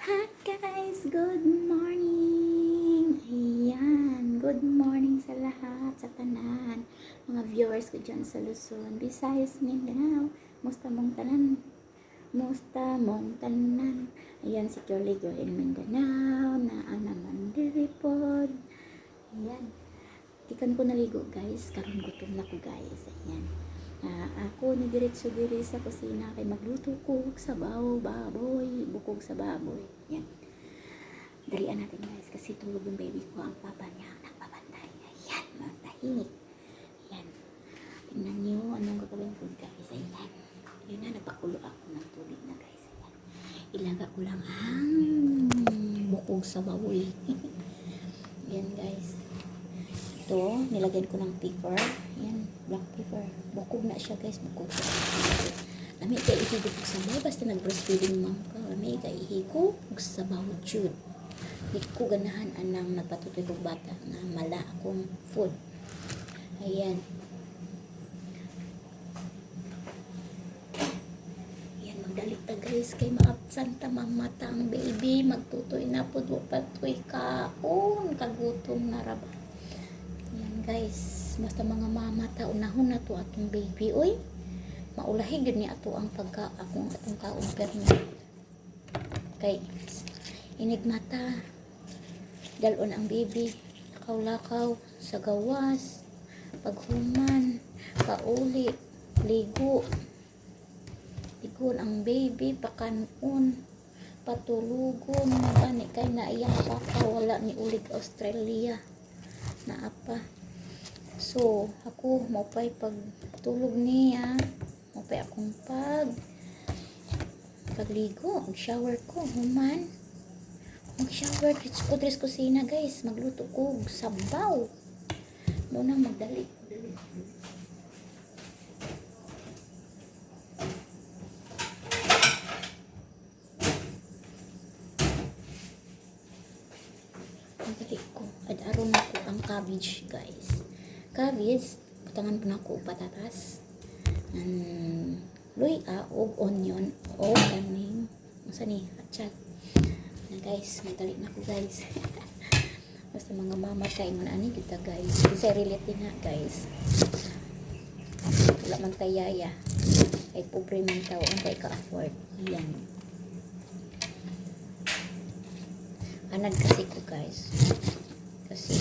Hi guys! Good morning! Ayan, good morning sa lahat, sa tanan. Mga viewers ko dyan sa Luzon, Visayas, Mindanao. Musta mong tanan? Musta mong tanan? Ayan, si Jolly Girl in Mindanao, na naman diripod. Ayan. Ikan ko naligo guys, karon gutom na ko guys. Ayan. Ah, ako ni diretso diri sa kusina kay magluto ko sa bawo baboy, bukog sa baboy. Yan. Dalian natin guys kasi tulog yung baby ko ang papa niya nagpapantay. Ayan, matahimik. Ayan. Tingnan niyo anong gagawin ko guys. Ayan. Yun na, napakulo ako ng tubig na guys. Ayan. Ilaga ko lang ang bukog sa baboy. Ayan guys. Ito, nilagyan ko ng pepper. Yan, black pepper. Bukog na siya guys, bukog siya. Lami kay ihigop sa bahay, basta nag-breastfeeding mom ka. Lami kay ihigop sa bawat jud. Di ko ganahan anang nagpatutoy kong bata nga mala akong food. Ayan. Ayan, magdali ta guys kay maabsan ta mamata ang baby. Magtutoy na po, patoy kaon. Kagutom na raba. Yan guys, basta mga mama ta unahon na to atong baby oy. Maulahi gid ni ato ang pagka akong atong kaon permi. Kay inig mata. Dalon ang baby. Lakaw-lakaw sa gawas. Paghuman, kauli, ligo. Ligon ang baby, pakanon, patulugon, gani kay na iyang papa wala ni ulig Australia na apa. So, ako mopay pagtulog niya, mopay akong pag pagligo, mag-shower ko, human. Mag-shower, kitsch ko dress kusina guys, magluto ko sabaw. Muna magdali. Magdali ko. Ad-aron na ko ang cabbage guys. Cabbage, butangan po na ko patatas. And luya o onion o kaning masa ni hatchat. Na guys, madali na ko guys. Basta mga mama kay mo na ani kita guys. Kasi relate na guys. Wala man tayaya. Ay pobre man tao ang kay ka-afford. Ayan. Anad kasi ko guys. Kasi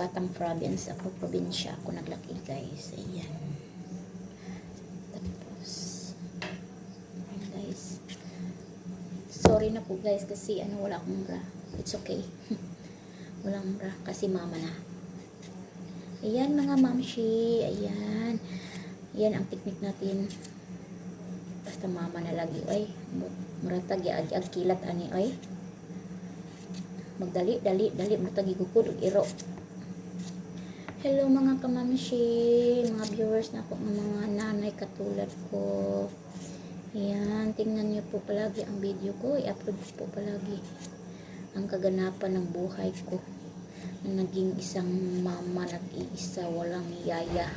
Batang province ako, probinsya ako naglaki guys. Ayan. Tapos guys. Sorry na po guys kasi ano wala akong bra. It's okay. Walang bra kasi mama na. Ayan mga mamshi. Ayan. Ayan ang technique natin. Basta mama na lagi. Ay, muratag ag kilat ani ay. Magdali, dali, dali, muratag igukod ug iro. Hello mga kamamshi, mga viewers na po, mga nanay katulad ko. Ayan, tingnan niyo po palagi ang video ko. I-upload ko po palagi ang kaganapan ng buhay ko. Na naging isang mama, nag-iisa, walang yaya.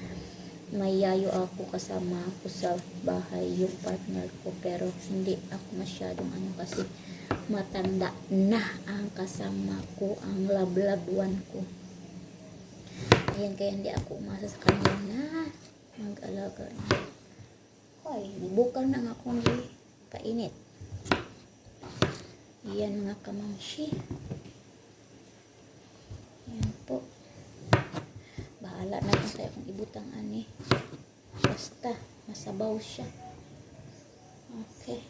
May yayo ako kasama ako sa bahay, yung partner ko. Pero hindi ako masyadong ano kasi matanda na ang kasama ko, ang love-love ko. Ayan, kaya hindi ako umasa sa kanya na mag-alaga na. Hoy, bukal na nga akong painit. Ayan mga kamamshi. Ayan po. Bahala na kung sa'yo kung ibutang ani. Basta, masabaw siya. Okay.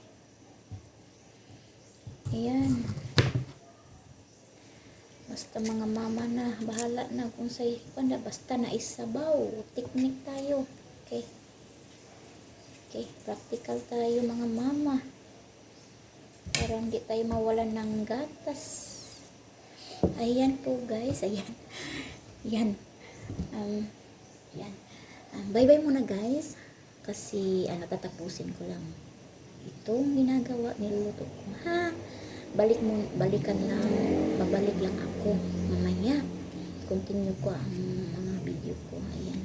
Ayan. Basta mga mama na, bahala na kung sa'yo. Kanda, basta na isabaw. Teknik tayo. Okay. Okay, practical tayo mga mama. Para hindi tayo mawalan ng gatas. Ayan po guys, ayan. Ayan. Um, ayan. Um, bye-bye muna guys. Kasi ano, tatapusin ko lang. Itong ginagawa, niluluto ko. Ha? Balik mo, balikan lang. Babalik lang ako mamaya. Continue ko ang mga video ko. Ayan.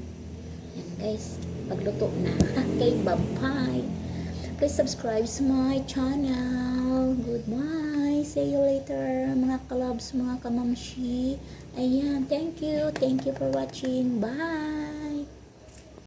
Ayan guys, pagluto na. Okay, bye-bye. please subscribe to my channel. Goodbye. See you later, mga kalabs, mga kamamshi. Ayan, thank you. Thank you for watching. Bye.